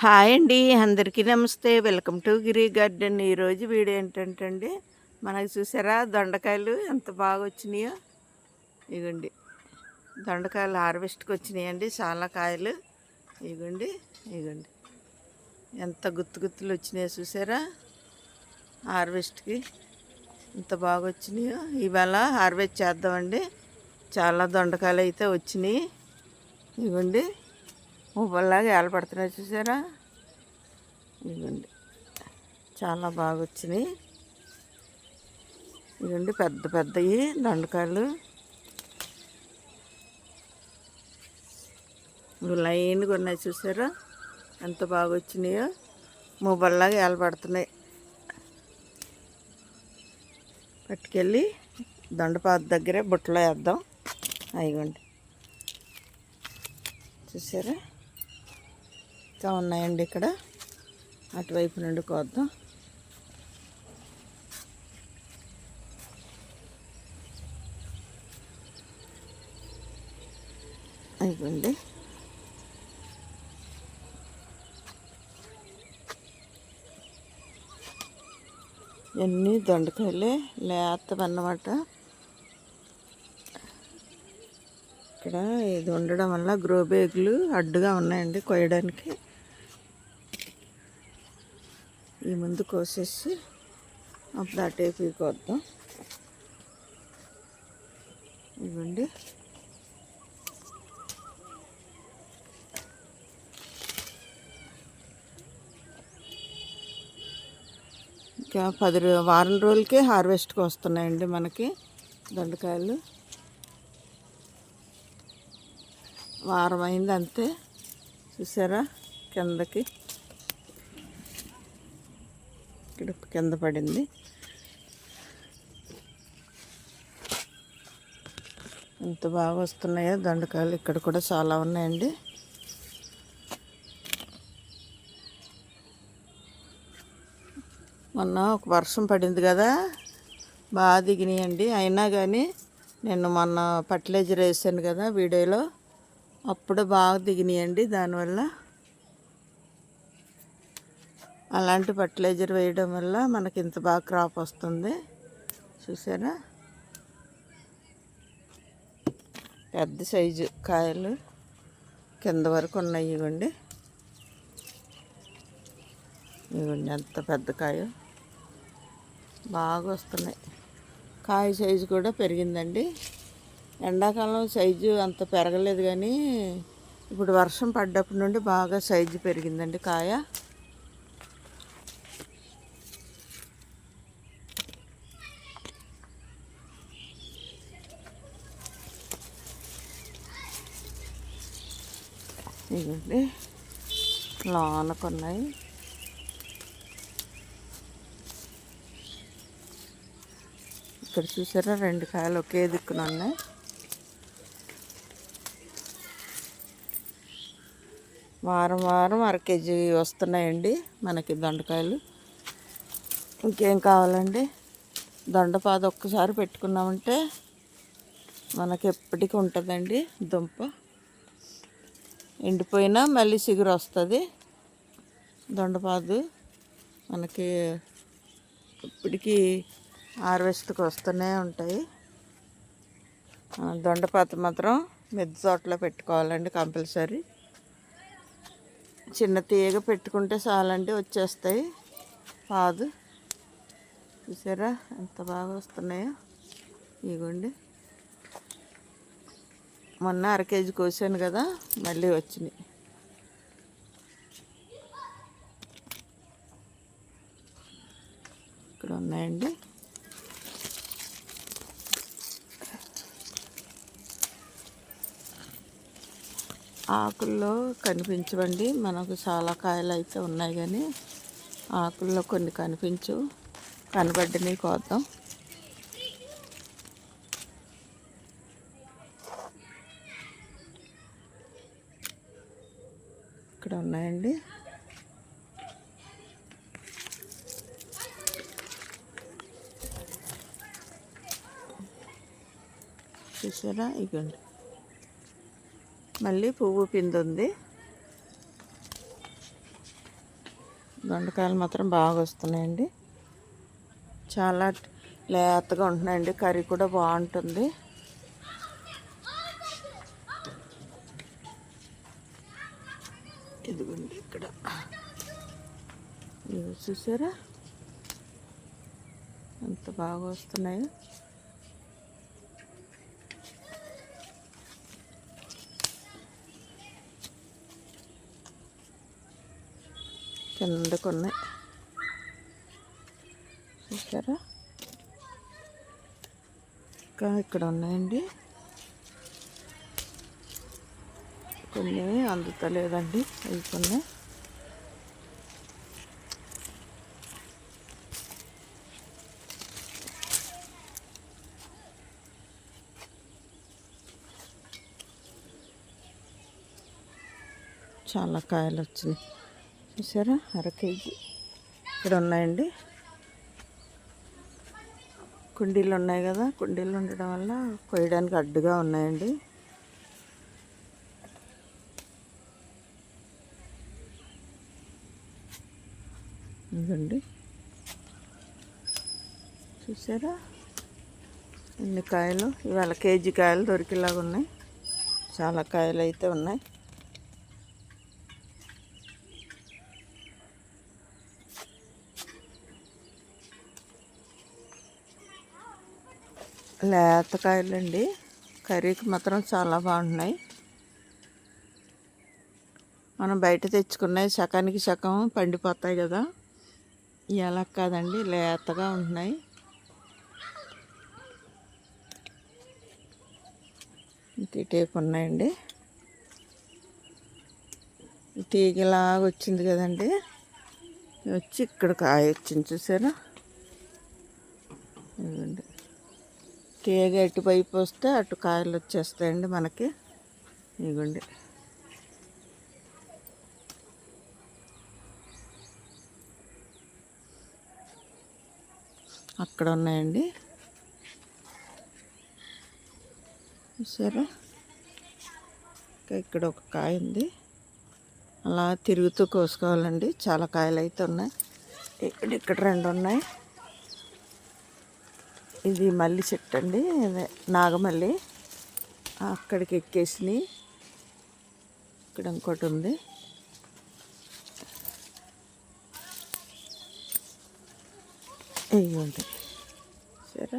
Hi అండి అందరికీ నమస్తే. Welcome to Giri Garden. ఈరోజు వీడియో ఏంటంటే అండి మనకి చూసారా దొండకాయలు ఎంత బాగా వచ్చినాయో? ఇగోండి దొండకాయలు హార్వెస్ట్కి వచ్చినాయండి చాలా కాయలు. ఇగోండి ఇగోండి. ఎంత గుత్తు గుత్తులు వచ్చినాయో చూసారా? హార్వెస్ట్కి ఎంత బాగా వచ్చినాయో. ఇవాళ హార్వెస్ట్ చేద్దామండి. చాలా దొండకాయలు అయితే వచ్చినాయి. ఇవ్వండి ఊపల్లాగా ఏలపడుతున్నాయి చూసారా? ఇదిగోండి. చాలా బాగా వచ్చినాయి ఇదిగోండి పెద్ద పెద్దవి దండకాయలు ఇవి లైన్గా ఉన్నాయి చూసారా? ఎంత బాగా వచ్చినాయో మువ్వల్లాగా ఏలబడుతున్నాయి పట్టుకెళ్ళి దొండపాత దగ్గరే బుట్టలో వేద్దాం. అయిగోండి చూసారా? ఇంకా ఉన్నాయండి ఇక్కడ. అటువైపు నుండి కోద్దాం. అయిపోయింది. ఇవన్నీ దొండకాయలే లేతవన్నమాట ఇక్కడ ఇది ఉండడం వల్ల గ్రో బ్యాగులు అడ్డుగా ఉన్నాయండి కొయ్యడానికి. ఈ ముందు కోసేసి అప్పుడు అటే కోద్దాం. ఇవ్వండి. ఇంకా పది వారం రోజులకే హార్వెస్ట్కి వస్తున్నాయండి మనకి దొండకాయలు. వారం అయింది అంతే చూసారా? కిందకి. ఇక్కడ కింద పడింది. ఎంత బాగా వస్తున్నాయో దండకాయలు ఇక్కడ కూడా చాలా ఉన్నాయండి. మొన్న ఒక వర్షం పడింది కదా బాగా దిగినాయండి. అయినా కానీ నేను మొన్న ఫర్టిలైజర్ వేసాను కదా వీడియోలో అప్పుడు బాగా దిగినాయండి. దానివల్ల అలాంటి ఫర్టిలైజర్ వేయడం వల్ల మనకి ఇంత బాగా క్రాప్ వస్తుంది. చూసారా? పెద్ద సైజు కాయలు కింద వరకు ఉన్నాయి ఇవ్వండి. ఇవ్వండి ఎంత పెద్ద కాయ. బాగా వస్తున్నాయి. కాయ సైజు కూడా పెరిగిందండి. ఎండాకాలం సైజు అంత పెరగలేదు కానీ ఇప్పుడు వర్షం పడ్డప్పటి నుండి బాగా సైజు పెరిగిందండి కాయ. ఇదండి లోనకున్నాయి ఇక్కడ చూసారా? రెండు కాయలు ఒకే దిక్కున ఉన్నాయి. వారం వారం అర కేజీ వస్తున్నాయండి మనకి దొండకాయలు. ఇంకేం కావాలండి? దొండపాద ఒక్కసారి పెట్టుకున్నామంటే మనకి ఎప్పటికీ ఉంటుందండి దుంప. ఎండిపోయినా మళ్ళీ చిగురు వస్తుంది. దొండపాదు మనకి ఇప్పటికీ హార్వెస్ట్కి వస్తూనే ఉంటాయి. దొండపాత మాత్రం మిద్దె తోటలో పెట్టుకోవాలండి కంపల్సరీ. చిన్న తీగ పెట్టుకుంటే చాలండి వచ్చేస్తాయి పాదు. చూసారా ఎంత బాగా వస్తున్నాయో? ఇగోండి. మొన్న అర కేజీ కోసాను కదా మళ్ళీ వచ్చినాయి ఇక్కడ ఉన్నాయండి. ఆకుల్లో కనిపించవండి మనకు చాలా కాయలు అయితే ఉన్నాయి కానీ ఆకుల్లో కొన్ని కనిపించు కనబడ్డని కోద్దాం. ఉన్నాయండి. చూసారా? ఇగండి. మళ్ళీ పువ్వు పిందుంది. దొండకాయలు మాత్రం బాగా వస్తున్నాయండి. చాలా లేతగా ఉంటున్నాయండి. కర్రీ కూడా బాగుంటుంది. చూసారా? ఎంత బాగా వస్తున్నాయో. కిందకు ఉన్నాయి. చూసారా? ఇంకా ఇక్కడ ఉన్నాయండి. కొన్ని అందుతలేదండి. అవి కొన్ని. చాలా కాయలు వచ్చినాయి చూసారా? అర కేజీ. ఇక్కడ ఉన్నాయండి కుండీలు ఉన్నాయి కదా కుండీలు ఉండడం వల్ల కొయ్యడానికి అడ్డుగా ఉన్నాయండి. ఇదండి చూసారా? ఇన్ని కాయలు ఇవాళ కేజీ కాయలు దొరికేలాగా ఉన్నాయి చాలా కాయలు అయితే ఉన్నాయి. లేతకాయలండి. కర్రీకి మాత్రం చాలా బాగున్నాయి. మనం బయట తెచ్చుకున్నాయి సకానికి సగం పండిపోతాయి కదా. ఎలా కాదండి లేతగా ఉంటున్నాయి ఇంక ఉన్నాయండి. తీగలాగా వచ్చింది కదండి. వచ్చి ఇక్కడ కాయ వచ్చింది చూసారా? ఇవ్వండి తీగ ఎటువైపు వస్తే అటు కాయలు వచ్చేస్తాయండి మనకి. ఇదిగోండి. అక్కడ ఉన్నాయండి. చూసారా? ఇంకా ఇక్కడ ఒక కాయ ఉంది. అలా తిరుగుతూ కోసుకోవాలండి. చాలా కాయలు అయితే ఉన్నాయి. ఇక్కడ ఇక్కడ రెండు ఉన్నాయి. ఇది మల్లి చెట్టు అండి నాగమల్లి. అక్కడికి ఎక్కేసినాయి ఇక్కడ ఇంకోటి ఉంది. ఇవ్వండి సరే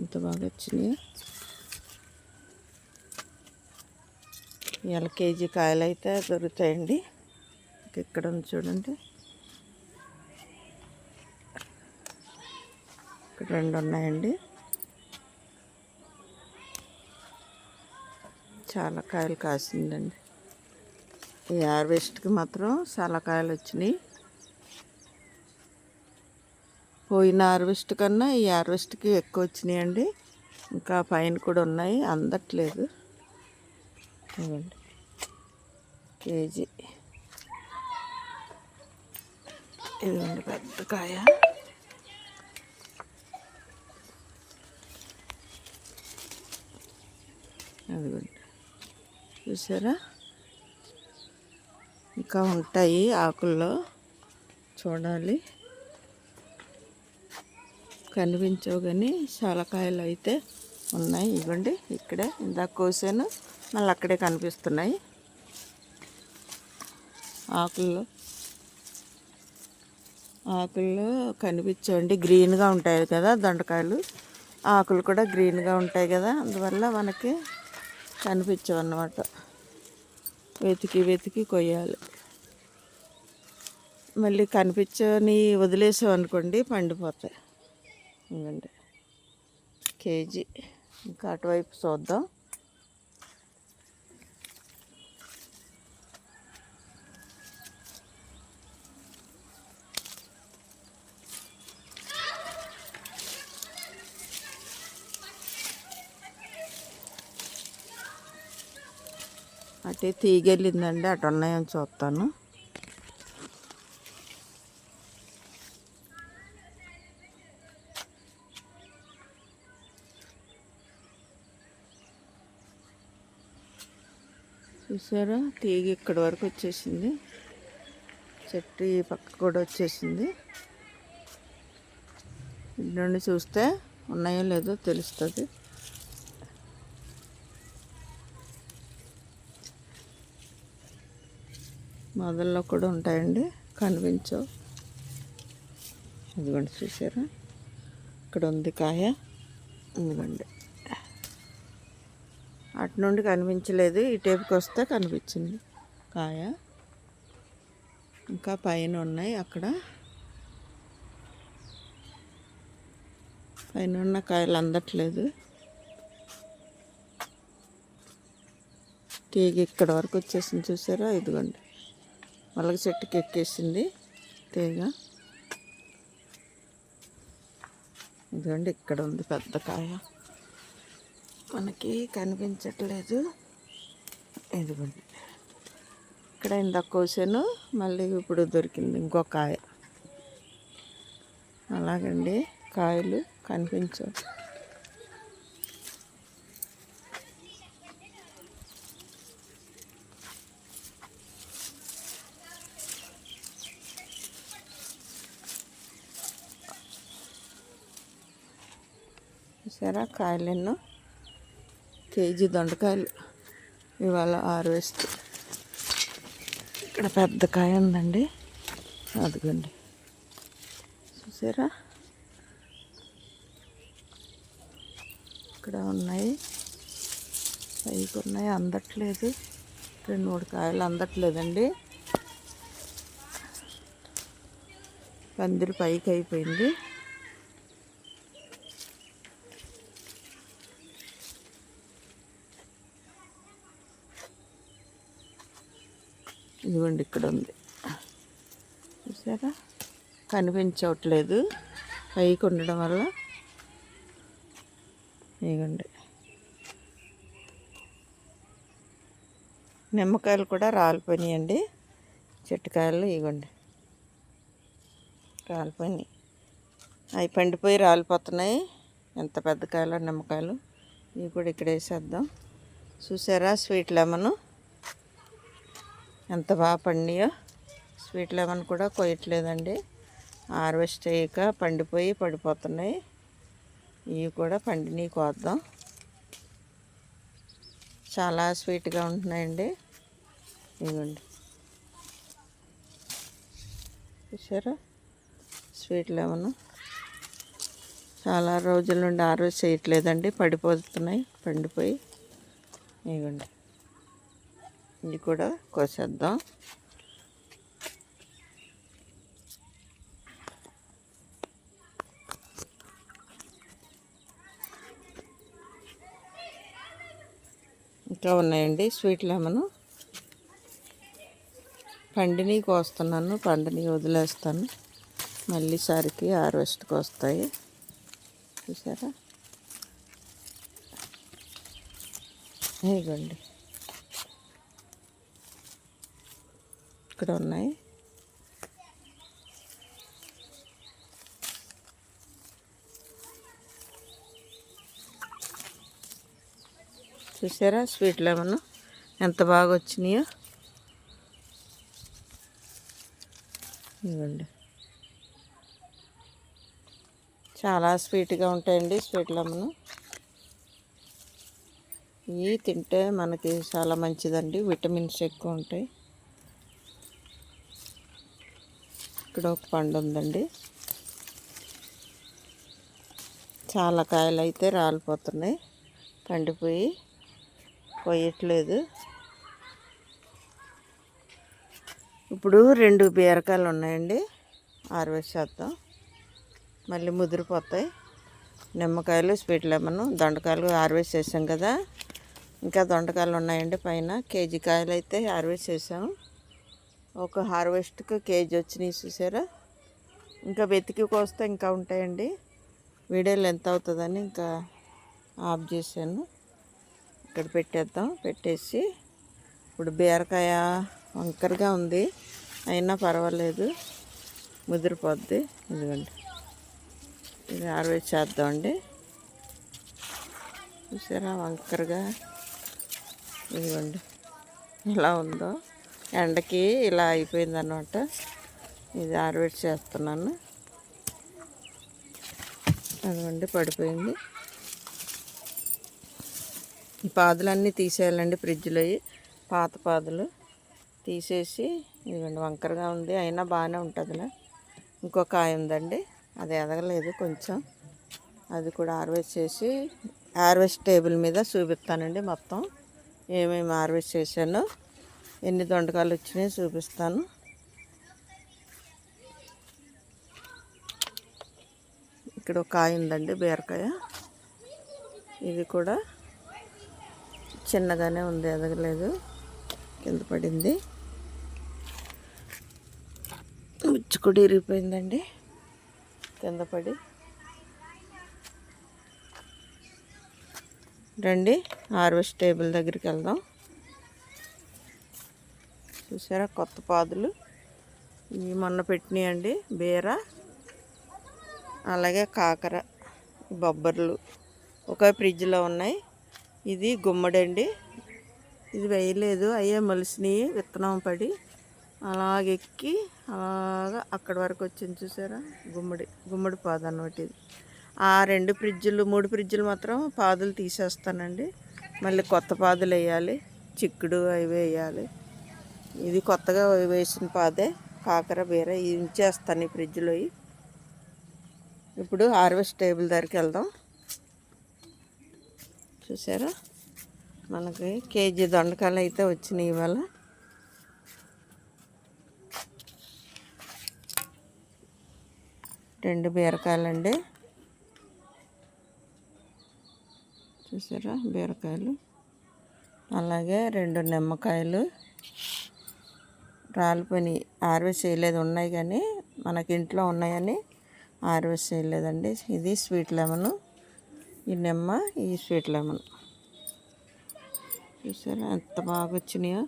ఇంత బాగా వచ్చినాయి. ఎల్కేజీ కాయలు అయితే దొరుకుతాయండి. ఇక్కడ ఉంది చూడండి. రెండు ఉన్నాయండి చాలా కాయలు కాసిందండి. ఈ హార్వెస్ట్కి మాత్రం చాలా కాయలు వచ్చినాయి. పోయిన హార్వెస్ట్ కన్నా ఈ హార్వెస్ట్కి ఎక్కువ వచ్చినాయండి. ఇంకా పైన కూడా ఉన్నాయి అందట్లేదు. ఇవ్వండి. కేజీ. ఇదిగోండి పెద్ద కాయ. అదిగోండి. చూసారా? ఇంకా ఉంటాయి ఆకుల్లో. చూడాలి. కనిపించవు కానీ చాలా కాయలు అయితే ఉన్నాయి. ఇవ్వండి. ఇక్కడే ఇందాక కోసాను. మళ్ళీ అక్కడే కనిపిస్తున్నాయి. ఆకుల్లో. ఆకుల్లో కనిపించవండి. గ్రీన్గా ఉంటాయి కదా దొండకాయలు. ఆకులు కూడా గ్రీన్గా ఉంటాయి కదా. అందువల్ల మనకి కనిపించవు అన్నమాట వెతికి వెతికి కొయ్యాలి. మళ్ళీ కనిపించని వదిలేసాం అనుకోండి పండిపోతాయి. ఇవ్వండి. కేజీ. ఇంకా అటువైపు చూద్దాం. అటే తీగెళ్ళిందండి అటు ఉన్నాయని చూస్తాను. చూసారా? తీగ ఇక్కడి వరకు వచ్చేసింది. చెట్టు ఈ పక్క కూడా వచ్చేసింది. ఇటు నుండి చూస్తే ఉన్నాయో లేదో తెలుస్తుంది. మొదల్లో కూడా ఉంటాయండి. కనిపించవు ఇదిగోండి చూసారా? ఇక్కడ ఉంది కాయ. ఇదిగోండి. అటు నుండి కనిపించలేదు. ఈ టేపుకి వస్తే కనిపించింది కాయ. ఇంకా పైన ఉన్నాయి అక్కడ. పైన ఉన్న కాయలు అందట్లేదు. తీగ ఇక్కడ వరకు వచ్చేసింది చూసారా? ఇదిగోండి. మలగ చెట్టుకి ఎక్కేసింది తీగ. ఇదిగోండి ఇక్కడ ఉంది పెద్ద కాయ. మనకి కనిపించట్లేదు. ఇదిగోండి. ఇక్కడ ఇందాక కోసాను మళ్ళీ ఇప్పుడు దొరికింది ఇంకో కాయ. అలాగండి కాయలు కనిపించవు. చూసారా? కాయలు ఎన్నో కేజీ దొండకాయలు. ఇవాళ హార్వెస్ట్. ఇక్కడ పెద్ద కాయ ఉందండి. అదిగోండి. చూసారా? ఇక్కడ ఉన్నాయి. పైకి ఉన్నాయి. అందట్లేదు. రెండు మూడు కాయలు అందట్లేదండి. పందిరి పైకి అయిపోయింది. ఇదిగోండి ఇక్కడ ఉంది. చూసారా? కనిపించవట్లేదు పైకి ఉండడం వల్ల. ఇదిగోండి. నిమ్మకాయలు కూడా రాలిపోయినాయండి. చెట్టుకాయలు ఇవ్వండి రాలిపోయినాయి. అవి పండిపోయి రాలిపోతున్నాయి. ఎంత పెద్ద కాయలు నిమ్మకాయలు. ఇవి కూడా ఇక్కడ వేసేద్దాం. చూసారా? Sweet lemon. ఎంత బాగా పండియో. స్వీట్ లెమన్ కూడా కొయ్యట్లేదండి. హార్వెస్ట్ అయ్యాక పండిపోయి పడిపోతున్నాయి. ఇవి కూడా పండినవి కోద్దాం. చాలా స్వీట్గా ఉంటున్నాయండి. ఇవ్వండి చూసారా? Sweet lemon. చాలా రోజుల నుండి హార్వెస్ట్ చేయట్లేదండి. పడిపోతున్నాయి. పండిపోయి. ఇవ్వండి ఇది కూడా కోసేద్దాం. ఇంకా ఉన్నాయండి స్వీట్ లెమన్. పండిని కోస్తున్నాను పండిని వదిలేస్తాను. మళ్ళీ సరికి హార్వెస్ట్కి వస్తాయి చూసారా? ఇదిగోండి. ఇక్కడ ఉన్నాయి. చూసారా స్వీట్ లెమన్ ఎంత బాగా వచ్చినాయో. ఇవ్వండి చాలా స్వీట్గా ఉంటాయండి స్వీట్ లెమన్ ఇవి తింటే మనకి చాలా మంచిదండి. విటమిన్స్ ఎక్కువ ఉంటాయి. ఇక్కడ ఒక పండు ఉందండి. చాలా కాయలు అయితే రాలిపోతున్నాయి. పండిపోయి పోయట్లేదు ఇప్పుడు రెండు బీరకాయలు ఉన్నాయండి. హార్వెస్ట్ చేద్దాం. మళ్ళీ ముదిరిపోతాయి. నిమ్మకాయలు స్వీట్ లెమన్ దొండకాయలు హార్వెస్ట్ చేసాం కదా. ఇంకా దొండకాయలు ఉన్నాయండి పైన. కేజీ కాయలు అయితే హార్వెస్ట్ చేసాము ఒక హార్వెస్ట్కి కేజీ వచ్చినాయి చూసారా? ఇంకా వెతికి కోస్తే ఇంకా ఉంటాయండి. వీడియోలు ఎంత అవుతుందని ఇంకా ఆఫ్ చేశాను. ఇక్కడ పెట్టేద్దాం. పెట్టేసి ఇప్పుడు బీరకాయ వంకరగా ఉంది. అయినా పర్వాలేదు. ముదిరిపోద్ది. ఇదిగోండి. ఇది హార్వెస్ట్ చేద్దామండి చూసారా? వంకరగా. ఇదిగోండి. ఎలా ఉందో. ఎండకి ఇలా అయిపోయింది అనమాట ఇది ఆరబెట్టి చేస్తున్నాను. అదిగోండి పడిపోయింది. ఈ పాదులన్నీ తీసేయాలండి ఫ్రిడ్జ్లో పాత పాదులు తీసేసి ఇదిగోండి వంకరగా ఉంది. అయినా బాగానే ఉంటుందిలే. ఇంకో కాయ ఉందండి. అది ఎదగలేదు కొంచెం. అది కూడా హార్వెస్ట్ చేసి హార్వెస్ట్ టేబుల్ మీద చూపిస్తానండి మొత్తం. ఏమేమి హార్వెస్ట్ చేశానో. ఎన్ని దొండకాయలు వచ్చినాయో చూపిస్తాను. ఇక్కడ ఒక కాయ ఉందండి బీరకాయ. ఇది కూడా చిన్నగానే ఉంది ఎదగలేదు. కింద పడింది. ఉచ్చు కూడా ఇరిగిపోయిందండి. కింద పడి. రండి హార్వెస్ట్ టేబుల్ దగ్గరికి వెళ్దాం. చూసారా? కొత్త పాదులు. ఇవి మొన్న పెట్టినాయండి. బీర అలాగే కాకర బొబ్బర్లు. ఒక ఫ్రిడ్జ్లో ఉన్నాయి. ఇది గుమ్మడండి. ఇది వేయలేదు. అయ్యే మలిసినవి విత్తనం పడి అలాగెక్కి అలాగా అక్కడి వరకు వచ్చింది చూసారా? గుమ్మడి గుమ్మడి పాదు అన్నమాట ఇది. ఆ రెండు ఫ్రిడ్జులు మూడు ఫ్రిడ్జులు మాత్రం పాదులు తీసేస్తానండి. మళ్ళీ కొత్త పాదులు వేయాలి. చిక్కుడు అవి వేయాలి. ఇది కొత్తగా వేసిన పాదే కాకర బీర ఉంచేస్తాను ఈ ఫ్రిడ్జ్లో. ఇప్పుడు హార్వెస్ట్ టేబుల్ దగ్గరికి వెళ్దాం. చూసారా? మనకి కేజీ దొండకాయలు అయితే వచ్చినాయి ఇవాళ. రెండు బీరకాయలండి. చూసారా? బీరకాయలు. అలాగే రెండు నిమ్మకాయలు. రాలిపోయినాయి. హార్వెస్ట్ చేయలేదు. ఉన్నాయి కానీ మనకి ఇంట్లో ఉన్నాయని హార్వెస్ట్ చేయలేదండి. ఇది స్వీట్ లెమన్. ఈ నిమ్మ ఈ స్వీట్ లెమన్. చూసారా ఎంత బాగా వచ్చినాయో.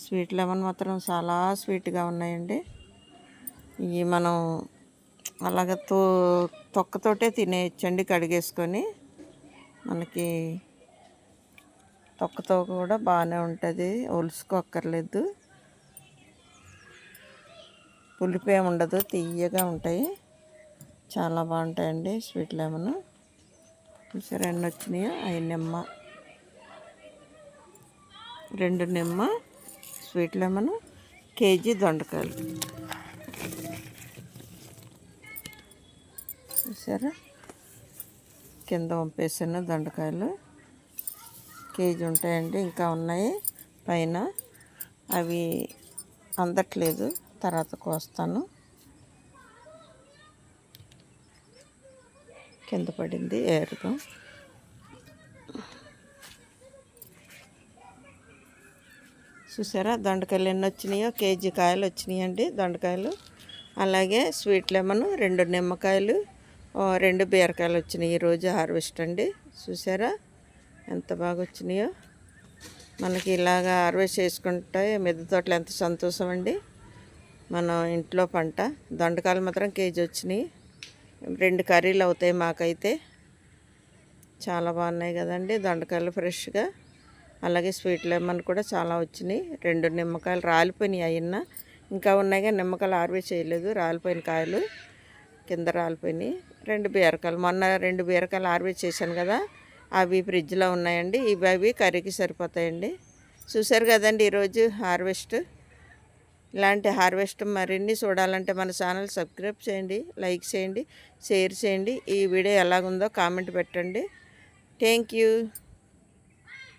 స్వీట్ లెమన్ మాత్రం చాలా స్వీట్గా ఉన్నాయండి. ఇవి మనం అలాగ తో తొక్కతోటే తినేయచ్చండి కడిగేసుకొని. మనకి తొక్కతో కూడా బాగానే ఉంటుంది. ఒలుసుకోక్కర్లేదు. పులిపే ఉండదు తీయగా ఉంటాయి. చాలా బాగుంటాయండి స్వీట్ లెమన్. చూసారు ఎన్ని వచ్చినాయో? అవి నిమ్మ రెండు నిమ్మ స్వీట్ లెమన్ కేజీ దొండకాయలు. చూసారా? కింద పంపేసాను దొండకాయలు. కేజీ ఉంటాయండి ఇంకా ఉన్నాయి. పైన అవి అందట్లేదు. తర్వాత కోస్తాను కింద పడింది ఏరుదాం చూసారా? దొండకాయలు ఎన్ని వచ్చినాయో? కేజీ కాయలు వచ్చినాయండి దొండకాయలు. అలాగే స్వీట్ లెమన్ రెండు నిమ్మకాయలు రెండు బీరకాయలు వచ్చినాయి ఈరోజు హార్వెస్ట్ అండి. చూసారా? ఎంత బాగా వచ్చినాయో. మనకి ఇలాగ హార్వెస్ట్ చేసుకుంటే మిద్దె తోటలు ఎంత సంతోషం అండి. మన ఇంట్లో పంట. దొండకాయలు మాత్రం కేజీ వచ్చినాయి. రెండు కర్రీలు అవుతాయి మాకైతే. చాలా బాగున్నాయి కదండి దొండకాయలు ఫ్రెష్గా. అలాగే స్వీట్ లెమన్ కూడా చాలా వచ్చినాయి. రెండు నిమ్మకాయలు రాలిపోయినాయి అయినా ఇంకా ఉన్నాయి కానీ నిమ్మకాయలు ఆర్వే చేయలేదు. రాలిపోయిన కాయలు కింద రాలిపోయినాయి. రెండు బీరకాయలు. మొన్న రెండు బీరకాయలు ఆర్వే చేశాను కదా. అవి ఫ్రిడ్జ్లో ఉన్నాయండి. ఇవి అవి కర్రీకి సరిపోతాయండి. చూశారు కదండి ఈరోజు హార్వెస్ట్. ఇలాంటి హార్వెస్ట్ మరిన్ని చూడాలంటే మన ఛానల్ సబ్స్క్రైబ్ చేయండి లైక్ చేయండి షేర్ చేయండి. ఈ వీడియో ఎలాగుందో కామెంట్ పెట్టండి. Thank you.